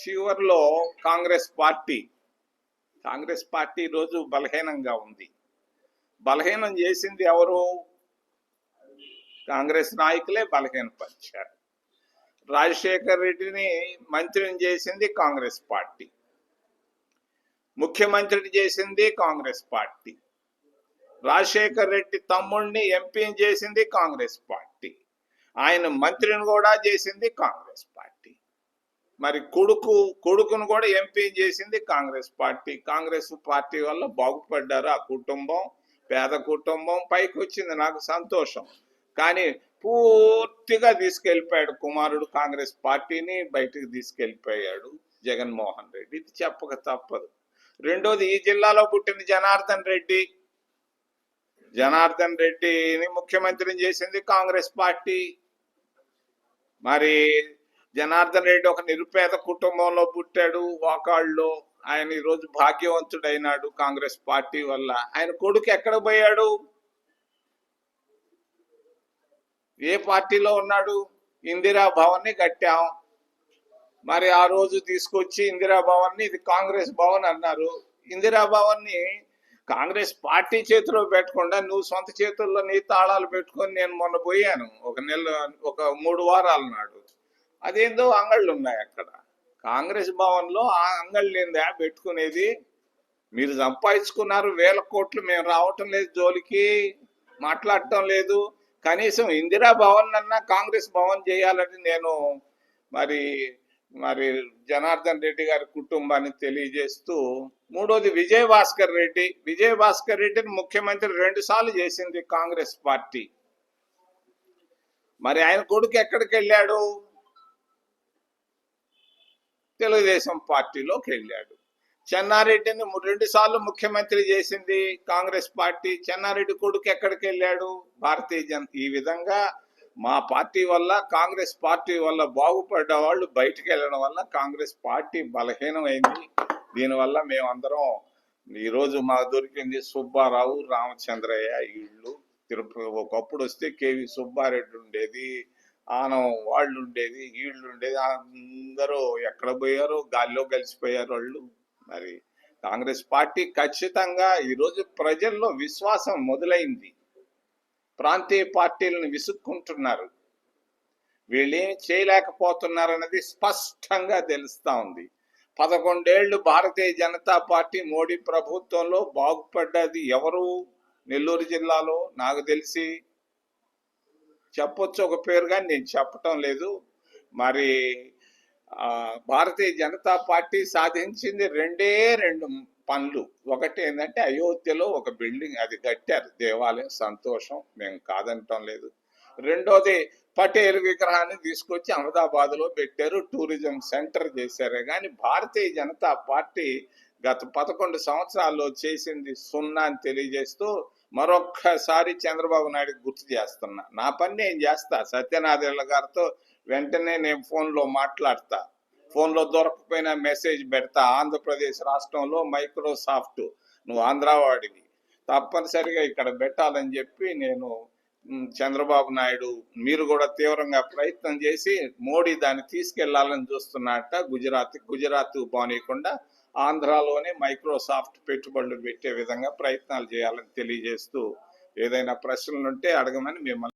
చివరిలో Congress party Congress party రోజు బలహీనంగా ఉంది. బలహీనం చేసింది ఎవరు? కాంగ్రెస్ నాయకులే బలహీనపరిచారు. రాజశేఖర్ రెడ్డిని మంత్రిని చేసింది కాంగ్రెస్ పార్టీ. ముఖ్యమంత్రిని చేసింది కాంగ్రెస్ పార్టీ. రాజశేఖర్ రెడ్డి తమ్ముడిని ఎంపీని చేసింది కాంగ్రెస్ పార్టీ. ఆయన మంత్రిని కూడా చేసింది కాంగ్రెస్ పార్టీ మరి కొడుకు కొడుకును కూడా ఎంపీ చేసింది కాంగ్రెస్ పార్టీ. కాంగ్రెస్ పార్టీ వల్ల బాగుపడ్డారు ఆ కుటుంబం పేద కుటుంబం. పైకి వచ్చింది నాకు సంతోషం. కానీ పూర్తిగా తీసుకెళ్ళిపోయాడు కుమారుడు కాంగ్రెస్ పార్టీని బయటకు తీసుకెళ్ళిపోయాడు జగన్మోహన్ రెడ్డి. ఇది చెప్పక తప్పదు. రెండోది ఈ జిల్లాలో పుట్టిన జనార్దన్ రెడ్డి. జనార్దన్ రెడ్డిని ముఖ్యమంత్రిని చేసింది కాంగ్రెస్ పార్టీ. మరి జనార్దన్ రెడ్డి ఒక నిరుపేద కుటుంబంలో పుట్టాడు. వాకాళ్ళలో ఆయన ఈరోజు భాగ్యవంతుడైనాడు కాంగ్రెస్ పార్టీ వల్ల. ఆయన కొడుకు ఎక్కడ పోయాడు? ఏ పార్టీలో ఉన్నాడు? ఇందిరా భవన్ని కట్టాం. మరి ఆ రోజు తీసుకొచ్చి ఇందిరా భవన్ని ఇది కాంగ్రెస్ భవన్ అన్నారు. ఇందిరా భవన్ని కాంగ్రెస్ పార్టీ చేతిలో పెట్టకుండా నువ్వు సొంత చేతుల్లో నీ తాళాలు పెట్టుకొని నేను మొన్న పోయాను. ఒక నెల ఒక మూడు వారాల నాడు. అదేందో అంగళ్ళు ఉన్నాయి అక్కడ. కాంగ్రెస్ భవన్లో ఆ అంగళ్ళు ఏందా? పెట్టుకునేది మీరు సంపాదించుకున్నారు వేల కోట్లు మేము రావటం లేదు జోలికి మాట్లాడటం లేదు. కనీసం ఇందిరా భవన్ అన్నా కాంగ్రెస్ భవన్ చేయాలని నేను మరి మరి జనార్దన్ రెడ్డి గారి కుటుంబాన్ని తెలియజేస్తూ మూడోది విజయ భాస్కర్ రెడ్డి. విజయ్ భాస్కర్ రెడ్డిని ముఖ్యమంత్రి రెండు సార్లు చేసింది కాంగ్రెస్ పార్టీ. మరి ఆయన కొడుకు ఎక్కడికి వెళ్ళాడు? తెలుగుదేశం పార్టీలోకి వెళ్ళాడు. చెన్నారెడ్డిని రెండు సార్లు ముఖ్యమంత్రి చేసింది కాంగ్రెస్ పార్టీ. చెన్నారెడ్డి కొడుకు ఎక్కడికి వెళ్ళాడు? భారతీయ జనతా ఈ విధంగా మా పార్టీ వల్ల కాంగ్రెస్ పార్టీ వల్ల బాగుపడ్డ వాళ్ళు బయటికి వెళ్ళడం వల్ల కాంగ్రెస్ పార్టీ బలహీనమైంది. దీనివల్ల మేమందరం ఈరోజు మాకు దొరికింది సుబ్బారావు రామచంద్రయ్య ఇళ్ళు. తిరుపతి ఒకప్పుడు వస్తే కేవి సుబ్బారెడ్డి ఉండేది. ఆనం వాళ్ళు ఉండేది వీళ్ళు ఉండేది అందరూ ఎక్కడ పోయారో గాల్లో కలిసిపోయారు వాళ్ళు. మరి కాంగ్రెస్ పార్టీ ఖచ్చితంగా ఈరోజు ప్రజల్లో విశ్వాసం మొదలైంది. ప్రాంతీయ పార్టీలను విసుక్కుంటున్నారు. వీళ్ళేం చేయలేకపోతున్నారు అన్నది స్పష్టంగా తెలుస్తా ఉంది. పదకొండేళ్ళు భారతీయ జనతా పార్టీ మోడీ ప్రభుత్వంలో బాగుపడ్డది ఎవరు? నెల్లూరు జిల్లాలో నాకు తెలిసి చెప్పొచ్చు ఒక పేరుగా నేను చెప్పటం లేదు. మరి భారతీయ జనతా పార్టీ సాధించింది రెండే రెండు పనులు. ఒకటి ఏంటంటే అయోధ్యలో ఒక బిల్డింగ్ అది కట్టారు. దేవాలయం సంతోషం మేము కాదనటం లేదు. రెండోది పటేల్ విగ్రహాన్ని తీసుకొచ్చి అహ్మదాబాద్లో పెట్టారు. టూరిజం సెంటర్ చేశారే. కానీ భారతీయ జనతా పార్టీ గత పదకొండు సంవత్సరాల్లో చేసింది సున్నా అని తెలియజేస్తూ మరొక్కసారి చంద్రబాబు నాయుడు గుర్తు చేస్తున్నా. నా పని నేను చేస్తా. సత్యనారాయణ గారితో వెంటనే నేను ఫోన్లో మాట్లాడతా. ఫోన్లో దొరకపోయినా మెసేజ్ పెడతా. ఆంధ్రప్రదేశ్ రాష్ట్రంలో మైక్రోసాఫ్ట్ నువ్వు ఆంధ్రవాడివి. తప్పనిసరిగా ఇక్కడ పెట్టాలని చెప్పి నేను చంద్రబాబు నాయుడు మీరు కూడా తీవ్రంగా ప్రయత్నం చేసి మోడీ దాన్ని తీసుకెళ్ళాలని చూస్తున్నట్ట. గుజరాత్ గుజరాత్ పోనీయకుండా ఆంధ్రాలోనే మైక్రోసాఫ్ట్ పెట్టుబడులు పెట్టే విధంగా ప్రయత్నాలు చేయాలని తెలియజేస్తూ ఏదైనా ప్రశ్నలు ఉంటే అడగమని మిమ్మల్ని